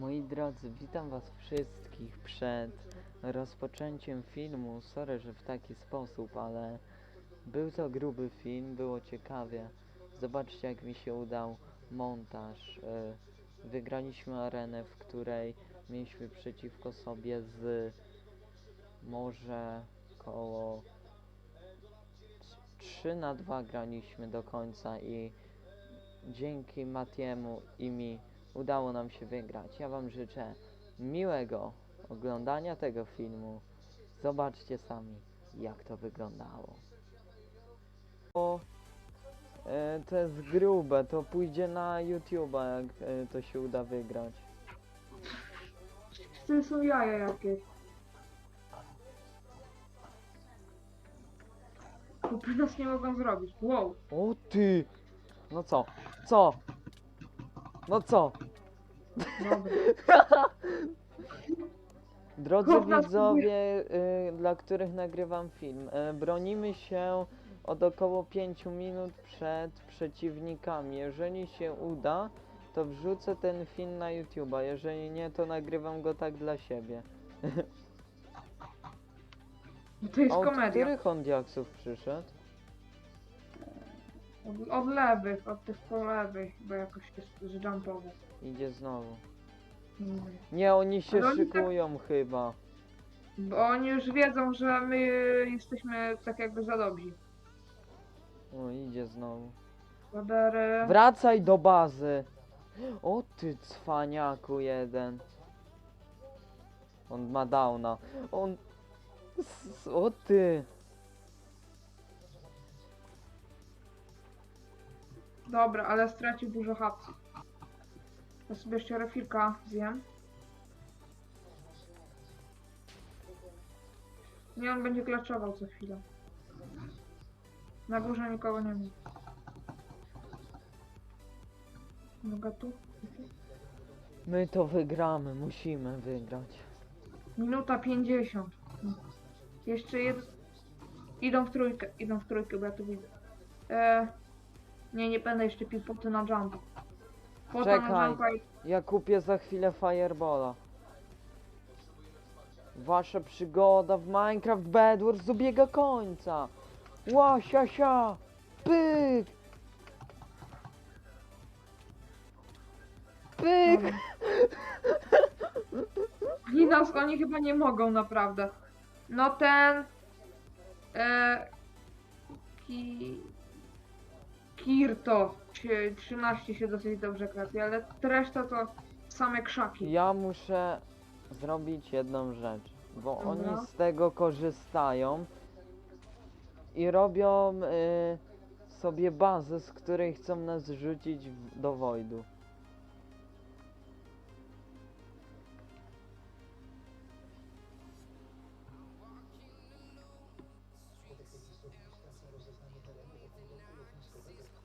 Moi drodzy, witam was wszystkich przed rozpoczęciem filmu. Sorry, że w taki sposób, ale był to gruby film, było ciekawie. Zobaczcie jak mi się udał montaż. E, Wygraliśmy arenę, w której mieliśmy przeciwko sobie z może koło 3 na 2 graliśmy do końca i dzięki Matiemu i mi udało nam się wygrać. Ja Wam życzę miłego oglądania tego filmu. Zobaczcie sami, jak to wyglądało. O, e, to jest grube, to pójdzie na YouTube'a, jak e, to się uda wygrać. Z tym są jaja jakieś. Kupy nas nie mogą zrobić. Wow. O ty! No co? Co? No co? Dobra. Drodzy nas widzowie, y, dla których nagrywam film, y, bronimy się od około 5 minut przed przeciwnikami. Jeżeli się uda, to wrzucę ten film na YouTube'a. Jeżeli nie, to nagrywam go tak dla siebie. To jest od komedia. których on diaksów przyszedł? Od, od lewych, od tych po lewej, bo jakoś jest zjumpował. Idzie znowu. Nie, oni się Ale oni tak- szykują chyba. Bo oni już wiedzą, że my jesteśmy tak jakby za dobrzy. O, idzie znowu. Wracaj do bazy. O ty cwaniaku jeden. On ma downa. On... S- O ty. Dobra, ale stracił dużo hapsów. Ja sobie jeszcze refilka zjem. Nie, on będzie klaczował co chwilę. Na górze nikogo nie ma. Mogę tu? My to wygramy, musimy wygrać. Minuta 50. Jeszcze jed... Idą w trójkę, idą w trójkę, bo ja tu widzę. E... Nie, nie będę jeszcze pił poty na jumpa. Pota na Czekaj. jumpa i... Ja kupię za chwilę Firebola. Wasza przygoda w Minecraft Bedwars dobiega końca. Ła, sia, sia. Pyk. Pyk. Dobra. I nas oni chyba nie mogą naprawdę. No ten... E... Ki... Kirto. Czy 13 się dosyć dobrze klepie, ale reszta to same krzaki. Ja muszę zrobić jedną rzecz, bo Dobra. oni z tego korzystają i robią y, sobie bazę, z której chcą nas rzucić w, do Wojdu.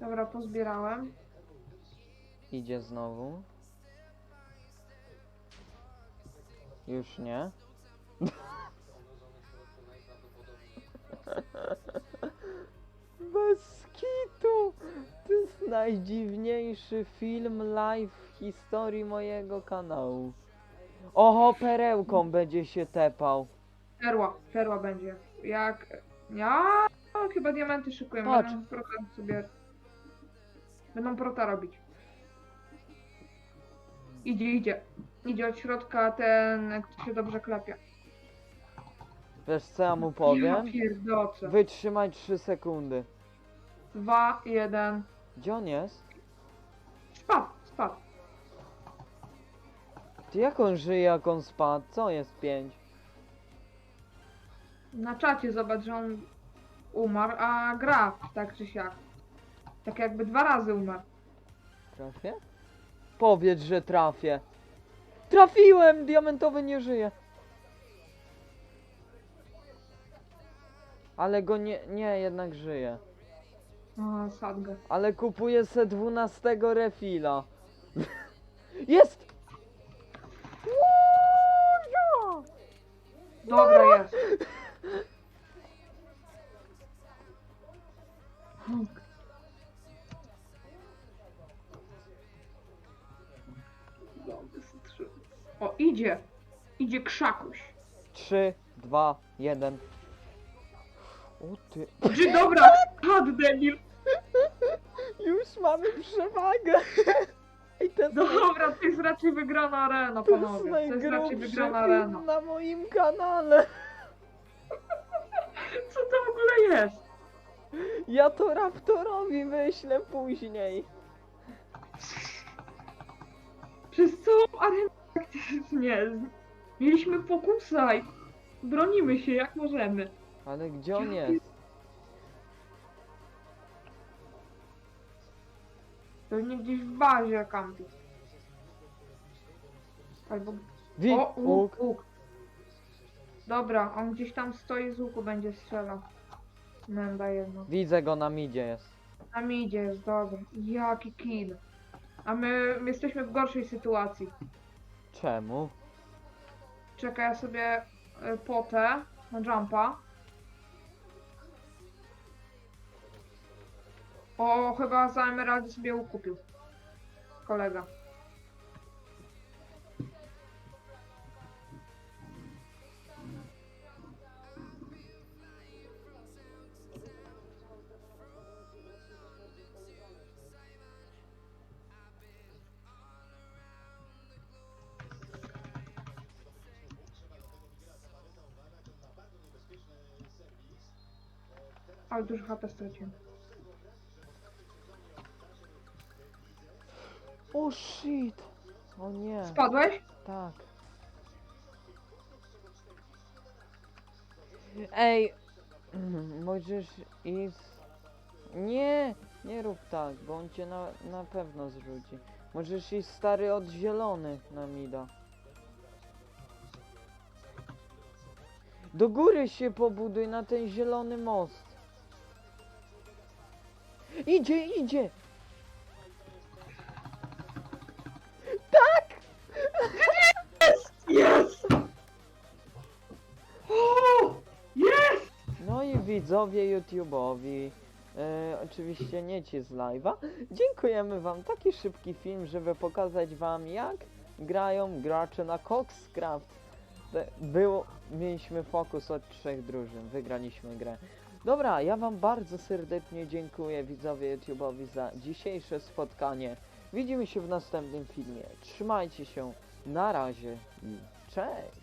Dobra, pozbierałem. Idzie znowu. Już nie. Bez kitu! To jest najdziwniejszy film live w historii mojego kanału. Oho, perełką będzie się tepał. Perła, perła będzie. Jak... Ja chyba diamenty szykuję. Patrz. Prota sobie... Będą prota robić. Idzie, idzie. Idzie od środka ten, kto się dobrze klepie. Wiesz co ja mu powiem? Wytrzymaj 3 sekundy. Dwa, jeden. Gdzie on jest? Spadł, spadł. Ty jak on żyje, jak on spadł? Co jest 5? Na czacie zobacz, że on umarł, a gra tak czy siak. Tak jakby dwa razy umarł. Trafię? Powiedz, że trafię. Trafiłem! Diamentowy nie żyje. Ale go nie, nie, jednak żyje. O, sadgę. Ale kupuję se 12 refila. Jest! Dobra jest. idzie. Idzie krzakuś. 3, 2, 1. O ty. Czy dobra, padł debil. Już mamy przewagę. To jest, Dobra, to jest raczej wygrana arena, to jest panowie. To jest raczej najgrubszy wygrana arena. film na moim kanale. Co to w ogóle jest? Ja to Raptorowi wyślę później. Przez całą arenę praktycznie. Mieliśmy fokusa i bronimy się jak możemy. Ale gdzie on jest? Pewnie gdzieś w bazie kampi. Albo... Wi, O, łuk, łuk. łuk. Dobra, on gdzieś tam stoi z łuku, będzie strzelał. Menda jedno. Widzę go na midzie jest. Na midzie jest, dobra. Jaki kill. A my jesteśmy w gorszej sytuacji. Czemu? Czekaj, ja sobie y, potę na jumpa. O, chyba za emeraldy sobie łuk kupił. Kolega. Ale dużo HP straciłem. O shit. O nie. Spadłeś? Tak. Ej, możesz iść. Nie, nie rób tak, bo on cię na, na pewno zrzuci. Możesz iść stary od zielony na mida. Do góry się pobuduj na ten zielony most. Idzie, idzie! Jest! O! Jest! No i widzowie YouTube'owi, e, oczywiście nie ci z live'a, dziękujemy wam. Taki szybki film, żeby pokazać wam jak grają gracze na Coxcraft. Było, mieliśmy fokus od trzech drużyn, wygraliśmy grę. Dobra, ja wam bardzo serdecznie dziękuję widzowie YouTube'owi za dzisiejsze spotkanie. Widzimy się w następnym filmie. Trzymajcie się, na razie i cześć!